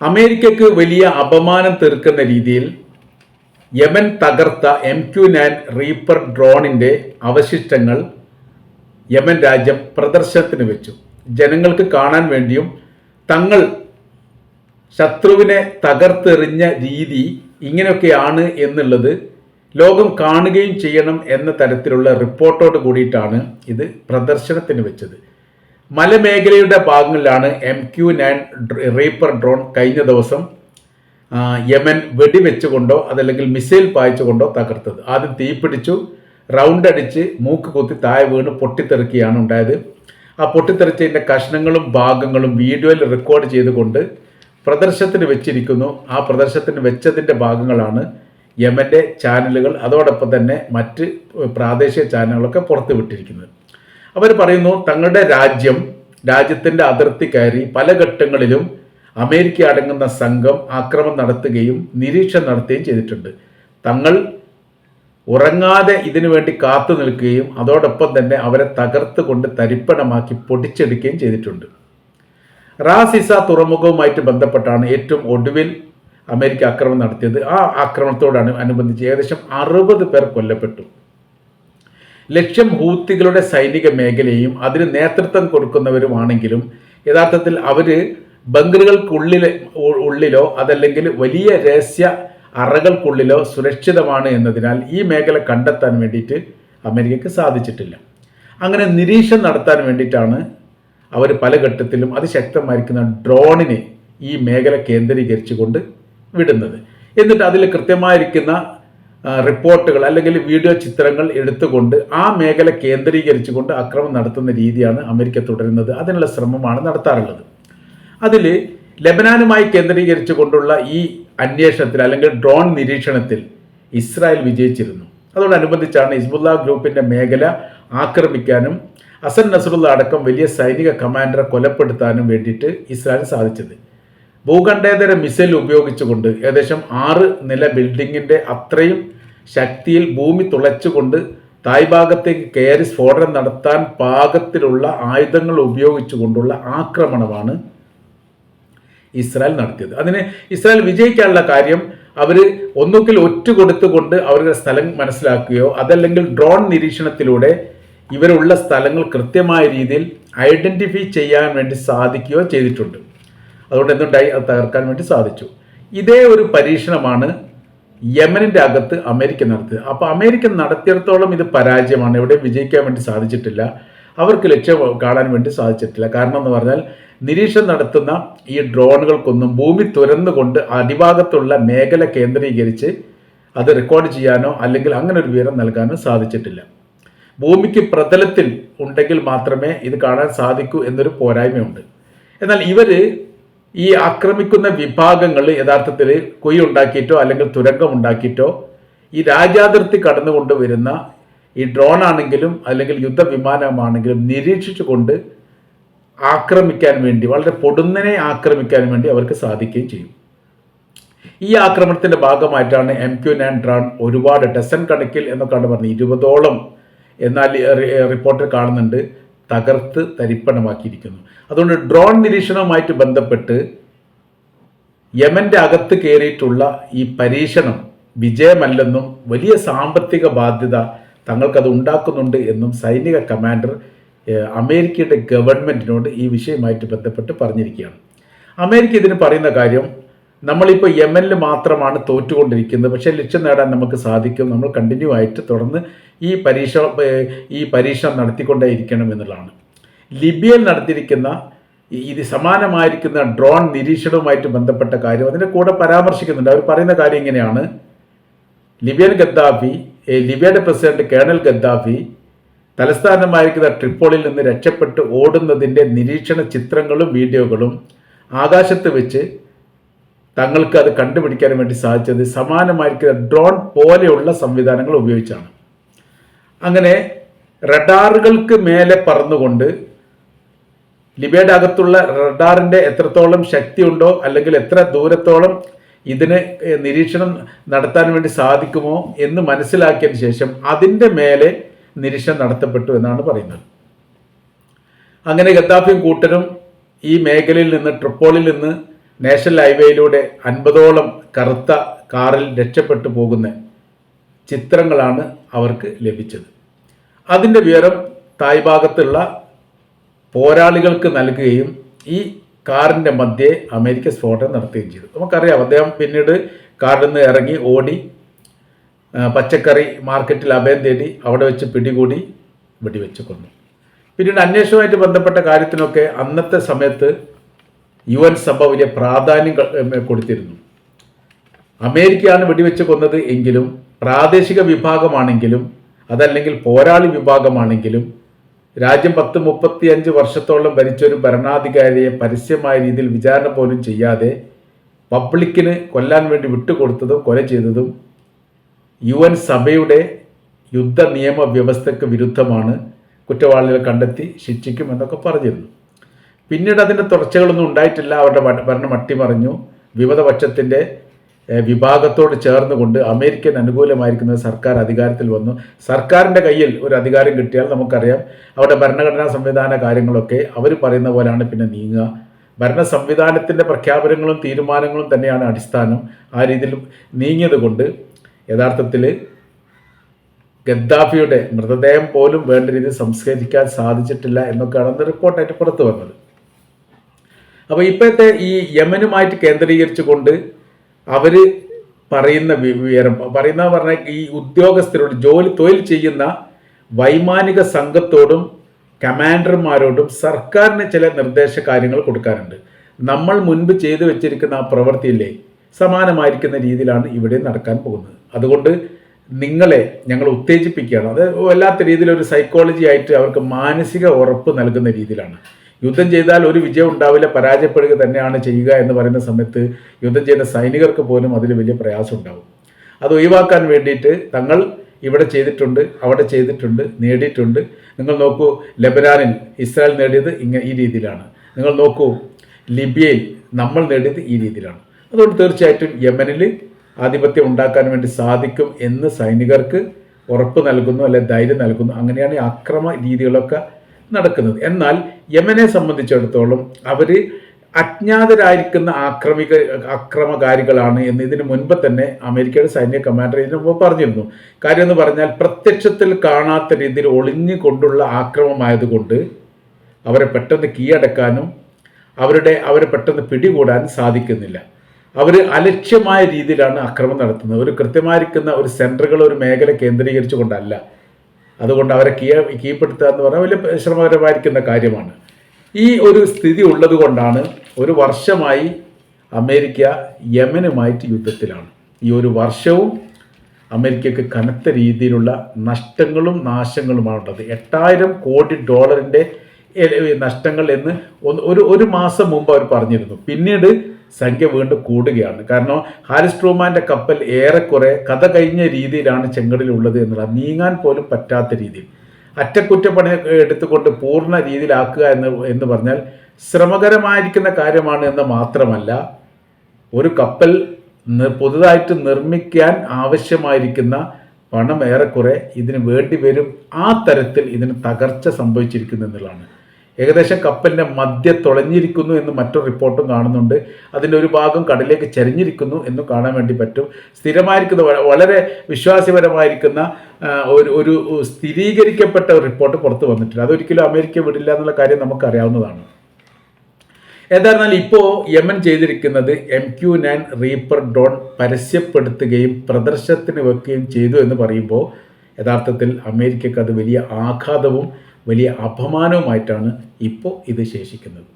അമേരിക്കക്ക് വലിയ അപമാനം തീർക്കുന്ന രീതിയിൽ യമൻ തകർത്ത എം ക്യു നയൻ റീപ്പർ ഡ്രോണിന്റെ അവശിഷ്ടങ്ങൾ യമൻ രാജ്യം പ്രദർശനത്തിന് വെച്ചു. ജനങ്ങൾക്ക് കാണാൻ വേണ്ടിയും തങ്ങൾ ശത്രുവിനെ തകർത്തെറിഞ്ഞ രീതി ഇങ്ങനെയൊക്കെയാണ് എന്നുള്ളത് ലോകം കാണുകയും ചെയ്യണം എന്ന തരത്തിലുള്ള റിപ്പോർട്ടോട് കൂടിയിട്ടാണ് ഇത് പ്രദർശനത്തിന് വെച്ചത്. മലമേഖലയുടെ ഭാഗങ്ങളിലാണ് M Q nine Reaper drone കഴിഞ്ഞ ദിവസം യമൻ വെടിവെച്ചുകൊണ്ടോ അതല്ലെങ്കിൽ മിസൈൽ പായിച്ചുകൊണ്ടോ തകർത്തത്. ആദ്യം തീപിടിച്ചു റൗണ്ട് അടിച്ച് മൂക്ക് കുത്തി താഴെ വീണ് പൊട്ടിത്തെറിക്കുകയാണ് ഉണ്ടായത്. ആ പൊട്ടിത്തെറിച്ചതിന്റെ കഷ്ണങ്ങളും ഭാഗങ്ങളും വീഡിയോയിൽ റെക്കോർഡ് ചെയ്തുകൊണ്ട് പ്രദർശനത്തിന് വെച്ചിരിക്കുന്നു. ആ പ്രദർശനത്തിന് വെച്ചതിന്റെ ഭാഗങ്ങളാണ് യമന്റെ ചാനലുകൾ അതോടൊപ്പം തന്നെ മറ്റ് പ്രാദേശിക ചാനലുകളൊക്കെ പുറത്ത് വിട്ടിരിക്കുന്നത് അവർ പറയുന്നു തങ്ങളുടെ രാജ്യം രാജ്യത്തിന്റെ അതിർത്തി കയറി പല ഘട്ടങ്ങളിലും അമേരിക്ക അടങ്ങുന്ന സംഘം ആക്രമം നടത്തുകയും നിരീക്ഷണം നടത്തുകയും ചെയ്തിട്ടുണ്ട്. തങ്ങൾ ഉറങ്ങാതെ ഇതിനു വേണ്ടി കാത്തു നിൽക്കുകയും അതോടൊപ്പം തന്നെ അവരെ തകർത്ത് കൊണ്ട് തരിപ്പണമാക്കി പൊടിച്ചെടുക്കുകയും ചെയ്തിട്ടുണ്ട്. റാസിസ തുറമുഖവുമായിട്ട് ബന്ധപ്പെട്ടാണ് ഏറ്റവും ഒടുവിൽ അമേരിക്ക ആക്രമണം നടത്തിയത്. ആ ആക്രമണത്തോടാണ് അനുബന്ധിച്ച് ഏകദേശം അറുപത് പേർ കൊല്ലപ്പെട്ടു. ലക്ഷ്യം ഹൂത്തികളുടെ സൈനിക മേഖലയും അതിന് നേതൃത്വം കൊടുക്കുന്നവരുമാണെങ്കിലും യഥാർത്ഥത്തിൽ അവർ ബങ്കറുകൾക്കുള്ളിൽ ഉള്ളിലോ അതല്ലെങ്കിൽ വലിയ രഹസ്യ അറകൾക്കുള്ളിലോ സുരക്ഷിതമാണ് എന്നതിനാൽ ഈ മേഖല കണ്ടെത്താൻ വേണ്ടിയിട്ട് അമേരിക്കക്ക് സാധിച്ചിട്ടില്ല. അങ്ങനെ നിരീക്ഷണം നടത്താൻ വേണ്ടിയിട്ടാണ് അവർ പല ഘട്ടത്തിലും അതിശക്തമായിരിക്കുന്ന ഡ്രോണിനെ ഈ മേഖല കേന്ദ്രീകരിച്ചുകൊണ്ട് വിടുന്നത്. എന്നിട്ട് അതിൽ കൃത്യമായിരിക്കുന്ന റിപ്പോർട്ടുകൾ അല്ലെങ്കിൽ വീഡിയോ ചിത്രങ്ങൾ എടുത്തുകൊണ്ട് ആ മേഖല കേന്ദ്രീകരിച്ചുകൊണ്ട് അക്രമം നടത്തുന്ന രീതിയാണ് അമേരിക്ക തുടരുന്നത്. അതിനുള്ള ശ്രമമാണ് നടത്താറുള്ളത്. അതിൽ ലെബനാനുമായി കേന്ദ്രീകരിച്ചുകൊണ്ടുള്ള ഈ അന്വേഷണത്തിൽ അല്ലെങ്കിൽ ഡ്രോൺ നിരീക്ഷണത്തിൽ ഇസ്രായേൽ വിജയിച്ചിരുന്നു. അതോടനുബന്ധിച്ചാണ് ഹിസ്ബുല്ല ഗ്രൂപ്പിന്റെ മേഖല ആക്രമിക്കാനും അസൻ നസറുള്ള അടക്കം വലിയ സൈനിക കമാൻഡറെ കൊലപ്പെടുത്താനും വേണ്ടിയിട്ട് ഇസ്രായേൽ സാധിച്ചത്. ഭൂഖണ്ഡേതര മിസൈൽ ഉപയോഗിച്ചുകൊണ്ട് ഏകദേശം ആറ് നില ബിൽഡിങ്ങിന്റെ അത്രയും ശക്തിയിൽ ഭൂമി തുളച്ചുകൊണ്ട് തായ് ഭാഗത്തേക്ക് കയറി സ്ഫോടനം നടത്താൻ പാകത്തിലുള്ള ആയുധങ്ങൾ ഉപയോഗിച്ചുകൊണ്ടുള്ള ആക്രമണമാണ് ഇസ്രായേൽ നടത്തിയത്. അതിന് ഇസ്രായേൽ വിജയിക്കാനുള്ള കാര്യം അവർ ഒന്നുകിൽ ഒറ്റ കൊടുത്തുകൊണ്ട് അവരുടെ സ്ഥലം മനസ്സിലാക്കുകയോ അതല്ലെങ്കിൽ ഡ്രോൺ നിരീക്ഷണത്തിലൂടെ ഇവരുള്ള സ്ഥലങ്ങൾ കൃത്യമായ രീതിയിൽ ഐഡന്റിഫൈ ചെയ്യാൻ വേണ്ടി സാധിക്കുകയോ ചെയ്തിട്ടുണ്ട്. അതുകൊണ്ട് എന്തുണ്ടായി അത് തകർക്കാൻ വേണ്ടി സാധിച്ചു. ഇതേ ഒരു പരീക്ഷണമാണ് യമനിന്റെ അകത്ത് അമേരിക്ക നടത്തിയത്. അപ്പോൾ അമേരിക്ക നടത്തിയിടത്തോളം ഇത് പരാജയമാണ്. എവിടെയും വിജയിക്കാൻ വേണ്ടി സാധിച്ചിട്ടില്ല. അവർക്ക് ലക്ഷ്യം കാണാൻ വേണ്ടി സാധിച്ചിട്ടില്ല. കാരണം എന്ന് പറഞ്ഞാൽ നിരീക്ഷണം നടത്തുന്ന ഈ ഡ്രോണുകൾക്കൊന്നും ഭൂമി തുരന്നുകൊണ്ട് അടിഭാഗത്തുള്ള മേഖല കേന്ദ്രീകരിച്ച് അത് റെക്കോർഡ് ചെയ്യാനോ അല്ലെങ്കിൽ അങ്ങനെ ഒരു വിവരം നൽകാനോ സാധിച്ചിട്ടില്ല. ഭൂമിക്ക് പ്രതലത്തിൽ ഉണ്ടെങ്കിൽ മാത്രമേ ഇത് കാണാൻ സാധിക്കൂ എന്നൊരു പോരായ്മയുണ്ട്. എന്നാൽ ഇവർ ഈ ആക്രമിക്കുന്ന വിഭാഗങ്ങൾ യഥാർത്ഥത്തിൽ കൊയ് ഉണ്ടാക്കിയിട്ടോ അല്ലെങ്കിൽ തുരങ്കം ഉണ്ടാക്കിയിട്ടോ ഈ രാജ്യാതിർത്തി കടന്നുകൊണ്ട് വരുന്ന ഈ ഡ്രോൺ ആണെങ്കിലും അല്ലെങ്കിൽ യുദ്ധവിമാനമാണെങ്കിലും നിരീക്ഷിച്ചുകൊണ്ട് ആക്രമിക്കാൻ വേണ്ടി വളരെ പൊടുന്നനെ ആക്രമിക്കാൻ വേണ്ടി അവർക്ക് സാധിക്കുകയും ചെയ്യും. ഈ ആക്രമണത്തിന്റെ ഭാഗമായിട്ടാണ് എം ക്യു നയൻ ഡ്രോൺ ഒരുപാട് ഡസൻ കണക്കിൽ എന്നൊക്കെയാണ് പറഞ്ഞത് ഇരുപതോളം എന്നാൽ റിപ്പോർട്ടിൽ കാണുന്നുണ്ട്. തകർത്ത് തരിപ്പണമാക്കിയിരിക്കുന്നു. അതുകൊണ്ട് ഡ്രോൺ നിരീക്ഷണവുമായിട്ട് ബന്ധപ്പെട്ട് യമന്റെ അകത്ത് കയറിയിട്ടുള്ള ഈ പരീക്ഷണം വിജയമല്ലെന്നും വലിയ സാമ്പത്തിക ബാധ്യത തങ്ങൾക്കത് ഉണ്ടാക്കുന്നുണ്ട് എന്നും സൈനിക കമാൻഡർ അമേരിക്കയുടെ ഗവൺമെന്റിനോട് ഈ വിഷയവുമായിട്ട് ബന്ധപ്പെട്ട് പറഞ്ഞിരിക്കുകയാണ്. അമേരിക്ക ഇതിന് പറയുന്ന കാര്യം നമ്മളിപ്പോൾ യമനിൽ മാത്രമാണ് തോറ്റുകൊണ്ടിരിക്കുന്നത്. പക്ഷേ ലക്ഷ്യം നേടാൻ നമുക്ക് സാധിക്കും. നമ്മൾ കണ്ടിന്യൂ ആയിട്ട് തുടർന്ന് ഈ പരീക്ഷ ഈ പരീക്ഷണം നടത്തിക്കൊണ്ടേ ഇരിക്കണം എന്നുള്ളതാണ്. ലിബിയയിൽ നടത്തിയിരിക്കുന്ന ഇത് സമാനമായിരിക്കുന്ന ഡ്രോൺ നിരീക്ഷണവുമായിട്ട് ബന്ധപ്പെട്ട കാര്യം അതിന്റെ കൂടെ പരാമർശിക്കുന്നുണ്ട്. അവർ പറയുന്ന കാര്യം ഇങ്ങനെയാണ്. ലിബിയൻ ഗദ്ദാഫി ലിബിയയുടെ പ്രസിഡന്റ് കേണൽ ഗദ്ദാഫി തലസ്ഥാനമായിരിക്കുന്ന ട്രിപ്പോളിൽ നിന്ന് രക്ഷപ്പെട്ട് ഓടുന്നതിന്റെ നിരീക്ഷണ ചിത്രങ്ങളും വീഡിയോകളും ആകാശത്ത് വെച്ച് തങ്ങൾക്ക് അത് കണ്ടുപിടിക്കാൻ വേണ്ടി സാധിച്ചത് സമാനമായിരിക്കുന്ന ഡ്രോൺ പോലെയുള്ള സംവിധാനങ്ങൾ ഉപയോഗിച്ചാണ്. അങ്ങനെ റഡാറുകൾക്ക് മേലെ പറന്നുകൊണ്ട് ലിബിയയുടെ അകത്തുള്ള റഡാറിന്റെ എത്രത്തോളം ശക്തിയുണ്ടോ അല്ലെങ്കിൽ എത്ര ദൂരത്തോളം ഇതിന് നിരീക്ഷണം നടത്താൻ വേണ്ടി സാധിക്കുമോ എന്ന് മനസ്സിലാക്കിയതിന് ശേഷം അതിന്റെ മേലെ നിരീക്ഷണം നടത്തപ്പെട്ടു എന്നാണ് പറയുന്നത്. അങ്ങനെ ഗദ്ദാഫിയും കൂട്ടരും ഈ മേഖലയിൽ നിന്ന് ട്രിപ്പോളിൽ നിന്ന് നാഷണൽ ഹൈവേയിലൂടെ അൻപതോളം കറുത്ത കാറിൽ രക്ഷപ്പെട്ടു പോകുന്ന ചിത്രങ്ങളാണ് അവർക്ക് ലഭിച്ചത്. അതിന്റെ വിവരം തായ് ഭാഗത്തുള്ള പോരാളികൾക്ക് നൽകുകയും ഈ കാറിന്റെ മധ്യേ അമേരിക്ക സ്ഫോടനം നടത്തുകയും ചെയ്തു. നമുക്കറിയാം അദ്ദേഹം പിന്നീട് കാറിൽ നിന്ന് ഇറങ്ങി ഓടി പച്ചക്കറി മാർക്കറ്റിൽ അഭയം തേടി അവിടെ വെച്ച് പിടികൂടി വെടിവെച്ച് കൊന്നു. പിന്നീട് അന്വേഷണവുമായിട്ട് ബന്ധപ്പെട്ട കാര്യത്തിനൊക്കെ അന്നത്തെ സമയത്ത് യു എൻ സഭ വലിയ പ്രാധാന്യം കൊടുത്തിരുന്നു. അമേരിക്കയാണ് വെടിവെച്ച് കൊന്നത് എങ്കിലും പ്രാദേശിക വിഭാഗമാണെങ്കിലും അതല്ലെങ്കിൽ പോരാളി വിഭാഗമാണെങ്കിലും രാജ്യം പത്ത് മുപ്പത്തിയഞ്ച് വർഷത്തോളം ഭരിച്ചൊരു ഭരണാധികാരിയെ പരസ്യമായ രീതിയിൽ വിചാരണ പോലും ചെയ്യാതെ പബ്ലിക്കിന് കൊല്ലാൻ വേണ്ടി വിട്ടുകൊടുത്തതും കൊല ചെയ്തതും യു എൻ സഭയുടെ യുദ്ധ നിയമ വ്യവസ്ഥയ്ക്ക് വിരുദ്ധമാണ്. കുറ്റവാളികളെ കണ്ടെത്തി ശിക്ഷിക്കുമെന്നൊക്കെ പറഞ്ഞിരുന്നു. പിന്നീട് അതിന്റെ തുടർച്ചകളൊന്നും ഉണ്ടായിട്ടില്ല. അവരുടെ ഭരണം അട്ടിമറിഞ്ഞു. വിമതപക്ഷത്തിന്റെ ഏഹ്, വിഭാഗത്തോട് ചേർന്നുകൊണ്ട് അമേരിക്കൻ അനുകൂലമായിരിക്കുന്ന സർക്കാർ അധികാരത്തിൽ വന്നു. സർക്കാരിന്റെ കയ്യിൽ ഒരു അധികാരം കിട്ടിയാൽ നമുക്കറിയാം. അവിടെ ഭരണഘടനാ സംവിധാന കാര്യങ്ങളൊക്കെ അവർ പറയുന്ന പോലെയാണ് പിന്നെ നീങ്ങുക. ഭരണ സംവിധാനത്തിന്റെ പ്രഖ്യാപനങ്ങളും തീരുമാനങ്ങളും തന്നെയാണ് അടിസ്ഥാനം. ആ രീതിയിൽ നീങ്ങിയത് കൊണ്ട് യഥാർത്ഥത്തിൽ ഗദ്ദാഫിയുടെ മൃതദേഹം പോലും വേണ്ട രീതിയിൽ സംസ്കരിക്കാൻ സാധിച്ചിട്ടില്ല എന്നൊക്കെയാണ് അന്ന് റിപ്പോർട്ടായിട്ട് പുറത്തു വന്നത്. അപ്പോൾ ഇപ്പോഴത്തെ ഈ യമനുമായിട്ട് കേന്ദ്രീകരിച്ചുകൊണ്ട് അവർ പറയുന്ന വിവരം പറയുന്ന പറഞ്ഞാൽ ഈ ഉദ്യോഗസ്ഥരോട് ജോലി തൊഴിൽ ചെയ്യുന്ന വൈമാനിക സംഘത്തോടും കമാൻഡർമാരോടും സർക്കാരിന് ചില നിർദ്ദേശ കാര്യങ്ങൾ കൊടുക്കാറുണ്ട്. നമ്മൾ മുൻപ് ചെയ്തു വെച്ചിരിക്കുന്ന ആ പ്രവൃത്തിയില്ലേ സമാനമായിരിക്കുന്ന രീതിയിലാണ് ഇവിടെ നടക്കാൻ പോകുന്നത്. അതുകൊണ്ട് നിങ്ങളെ ഞങ്ങൾ ഉത്തേജിപ്പിക്കുകയാണ്. അത് വല്ലാത്ത രീതിയിൽ ഒരു സൈക്കോളജി ആയിട്ട് അവർക്ക് മാനസിക ഉറപ്പ് നൽകുന്ന രീതിയിലാണ്. യുദ്ധം ചെയ്താൽ ഒരു വിജയം ഉണ്ടാവില്ല പരാജയപ്പെടുക തന്നെയാണ് ചെയ്യുക എന്ന് പറയുന്ന സമയത്ത് യുദ്ധം ചെയ്യുന്ന സൈനികർക്ക് പോലും അതിൽ വലിയ പ്രയാസം ഉണ്ടാവും. അത് ഒഴിവാക്കാൻ വേണ്ടിയിട്ട് തങ്ങൾ ഇവിടെ ചെയ്തിട്ടുണ്ട് അവിടെ ചെയ്തിട്ടുണ്ട് നേടിയിട്ടുണ്ട്. നിങ്ങൾ നോക്കൂ ലബനാനിൽ ഇസ്രായേൽ നേടിയത് ഇങ്ങനെ ഈ രീതിയിലാണ്. നിങ്ങൾ നോക്കൂ ലിബിയയിൽ നമ്മൾ നേടിയത് ഈ രീതിയിലാണ്. അതുകൊണ്ട് തീർച്ചയായിട്ടും യമനിൽ ആധിപത്യം ഉണ്ടാക്കാൻ വേണ്ടി സാധിക്കും എന്ന് സൈനികർക്ക് ഉറപ്പ് നൽകുന്നു അല്ലെ ധൈര്യം നൽകുന്നു. അങ്ങനെയാണ് ഈ അക്രമ രീതികളൊക്കെ നടക്കുന്നത്. എന്നാൽ യമനെ സംബന്ധിച്ചിടത്തോളം അവർ അജ്ഞാതരായിരിക്കുന്ന ആക്രമിക അക്രമകാരികളാണ് എന്ന് ഇതിനു മുൻപ് തന്നെ അമേരിക്കയുടെ സൈന്യ കമാൻഡർ ഇതിനു മുമ്പ് പറഞ്ഞിരുന്നു. കാര്യം എന്ന് പറഞ്ഞാൽ പ്രത്യക്ഷത്തിൽ കാണാത്ത രീതിയിൽ ഒളിഞ്ഞു കൊണ്ടുള്ള ആക്രമമായതുകൊണ്ട് അവരെ പെട്ടെന്ന് കീഴടക്കാനും അവരുടെ അവരെ പെട്ടെന്ന് പിടികൂടാനും സാധിക്കുന്നില്ല. അവർ അലക്ഷ്യമായ രീതിയിലാണ് അക്രമം നടത്തുന്നത്. ഒരു കൃത്യമായിരിക്കുന്ന ഒരു സെന്ററുകൾ ഒരു മേഖല കേന്ദ്രീകരിച്ചുകൊണ്ടല്ല. അതുകൊണ്ട് അവരെ കീ കീപ്പെടുത്തുക എന്ന് പറഞ്ഞാൽ വലിയ ശ്രമകരമായിരിക്കുന്ന കാര്യമാണ്. ഈ ഒരു സ്ഥിതി ഉള്ളത് കൊണ്ടാണ് ഒരു വർഷമായി അമേരിക്ക യമനുമായിട്ട് യുദ്ധത്തിലാണ്. ഈ ഒരു വർഷവും അമേരിക്കയ്ക്ക് കനത്ത രീതിയിലുള്ള നഷ്ടങ്ങളും നാശങ്ങളുമാണ് ഉള്ളത്. എട്ടായിരം കോടി ഡോളറിന്റെ നഷ്ടങ്ങൾ എന്ന് ഒരു ഒരു മാസം മുമ്പ് അവർ പറഞ്ഞിരുന്നു. പിന്നീട് സംഖ്യ വീണ്ടും കൂടുകയാണ്. കാരണം ഹാരിസ് ട്രൂമാന്റെ കപ്പൽ ഏറെക്കുറെ കഥ കഴിഞ്ഞ രീതിയിലാണ് ചെങ്കടലുള്ളത് എന്നുള്ളത് നീങ്ങാൻ പോലും പറ്റാത്ത രീതിയിൽ. അറ്റകുറ്റപ്പണി എടുത്തുകൊണ്ട് പൂർണ രീതിയിലാക്കുക എന്ന് എന്ന് പറഞ്ഞാൽ ശ്രമകരമായിരിക്കുന്ന കാര്യമാണ് എന്ന് മാത്രമല്ല ഒരു കപ്പൽ പുതുതായിട്ട് നിർമ്മിക്കാൻ ആവശ്യമായിരിക്കുന്ന പണം ഏറെക്കുറെ ഇതിന് വേണ്ടി വരും ആ തരത്തിൽ ഇതിന് തകർച്ച സംഭവിച്ചിരിക്കുന്നു എന്നുള്ളതാണ്. ഏകദേശം കപ്പലിന്റെ മധ്യ തുളഞ്ഞിരിക്കുന്നു എന്ന് മറ്റൊരു റിപ്പോർട്ടും കാണുന്നുണ്ട്. അതിന്റെ ഒരു ഭാഗം കടലിലേക്ക് ചരിഞ്ഞിരിക്കുന്നു എന്ന് കാണാൻ വേണ്ടി പറ്റും. സ്ഥിരമായിരിക്കുന്ന വളരെ വിശ്വാസപരമായിരിക്കുന്ന ഒരു ഒരു സ്ഥിരീകരിക്കപ്പെട്ട റിപ്പോർട്ട് പുറത്തു വന്നിട്ടില്ല അതൊരിക്കലും അമേരിക്ക വിടില്ല എന്നുള്ള കാര്യം നമുക്കറിയാവുന്നതാണ്. ഏതായിരുന്നാൽ ഇപ്പോൾ യമൻ ചെയ്തിരിക്കുന്നത് M Q nine Reaper drone പരസ്യപ്പെടുത്തുകയും പ്രദർശനത്തിന് വെക്കുകയും ചെയ്തു എന്ന് പറയുമ്പോൾ യഥാർത്ഥത്തിൽ അമേരിക്കക്ക് അത് വലിയ ആഘാതവും വലിയ അപമാനവുമായിട്ടാണ് ഇപ്പോൾ ഇത് ശേഷിക്കുന്നത്.